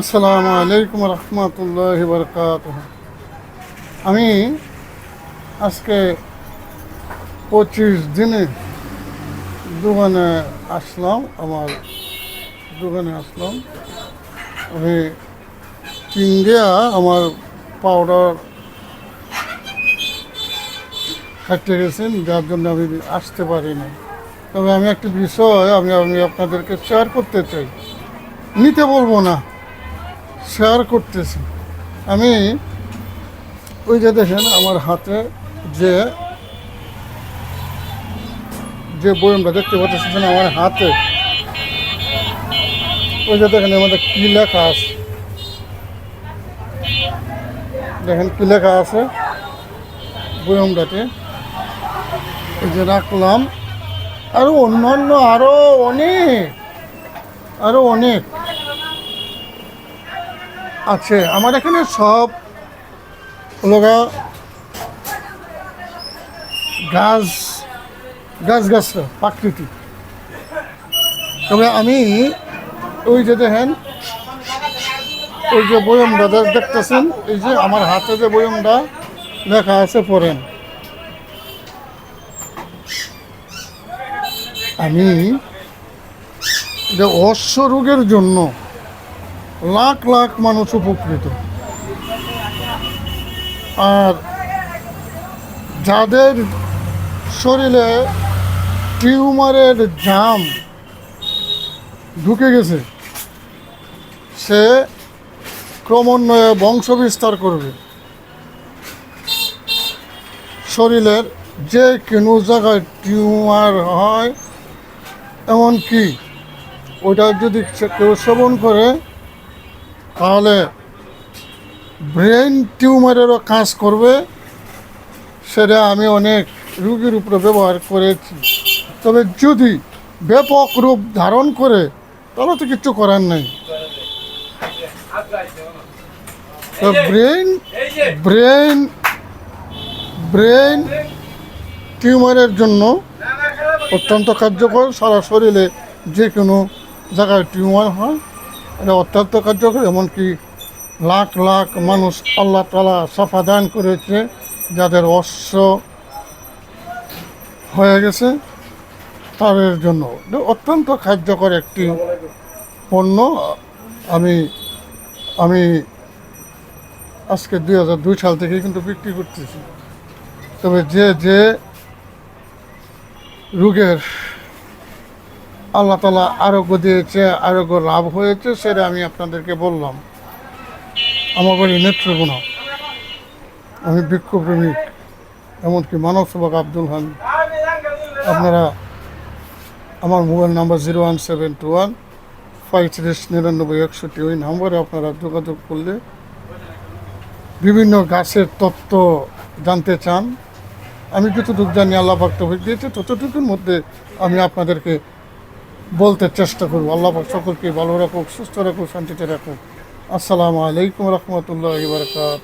আসসালামু আলাইকুম রহমতুল্লাহ বরকাত আমি আজকে পঁচিশ দিনে দোকানে আসলাম, আমার দোকানে আসলাম। আমি ইন্ডিয়া আমার পাউডার খাটতে গেছেন, যার জন্য আমি আসতে পারি না তবে আমি একটি বিষয় আমি আমি আপনাদেরকে শেয়ার করতে চাই। নিতে বলব না। শেয়ার করতেছি। আমি ওই যে দেখেন আমার হাতে যে যে বইমটা দেখতে পাচ্ছেন আমার হাতে ওই যে দেখেন আমাদের কী লেখা আছে। দেখেন কী লেখা আছে বইমটাতে এই যে রাখলাম। আরও অন্যান্য আরও অনেক আরও অনেক। আছে। আমার এখানে সব লগা, গাছ গাছ গাছ প্রাকৃতিক তবে আমি ওই যে দেখেন, ওই যে বয়মটা দেখ- দেখতেছেন? এই যে আমার হাতে যে বয়মটা লেখা আছে পড়েন। আমি এটা অশ্ব রোগের জন্য লাখ লাখ মানুষ উপকৃত। আর যাদের শরীরে টিউমারের জাম ঢুকে গেছে, সে ক্রমান্বয়ে বংশ বিস্তার করবে। শরীরের যে কোনো জায়গায় টিউমার হয়, এমনকি ওইটা যদি কেউ সেবন করে তাহলে ব্রেন টিউমারেরও কাজ করবে, সেটা আমি অনেক রুগীর উপরে ব্যবহার করেছি। তবে যদি ব্যাপক রূপ ধারণ করে, তাহলে তো কিছু করার নেই। তো ব্রেন ব্রেন ব্রেন টিউমারের জন্য অত্যন্ত কার্যকর। সারা শরীরে যে কোনো জায়গায় টিউমার হয় এটা অত্যন্ত কার্যকর, এমনকি লাখ লাখ মানুষ আল্লাহ তালা সাফা দান করেছে যাদের অশ্ব হয়ে গেছে তাদের জন্য। অত্যন্ত কার্যকর একটি পণ্য। আমি আমি আজকে দুই হাজার দুই সাল থেকে কিন্তু বিক্রি করতেছি। তবে যে যে রোগের আল্লাহ তালা আরোগ্য দিয়েছে, আরোগ্য লাভ হয়েছে সেটা আমি আপনাদেরকে বললাম। আমার বাড়ি নেত্রকোনা। আমি বৃক্ষপ্রেমিক এমনকি মানব আব্দুল হান আপনারা আমার mobile number zero one seven two one five পঁয়ত্রিশ নিরানব্বই একষট্টি, ওই নম্বরে আপনারা যোগাযোগ করলে বিভিন্ন গাছের তত্ত্ব জানতে চান। আমি যতটুকু জানি আল্লাহ তৌফিক দিয়েছে, ততটুকুর মধ্যে আমি আপনাদেরকে বলতে চেষ্টা করব। আল্লাহ সকলকে ভালো রাখুক, সুস্থ রাখুক, শান্তিতে রাখুক। আসসালামু আলাইকুম রহমতুল্লাহ বারকাত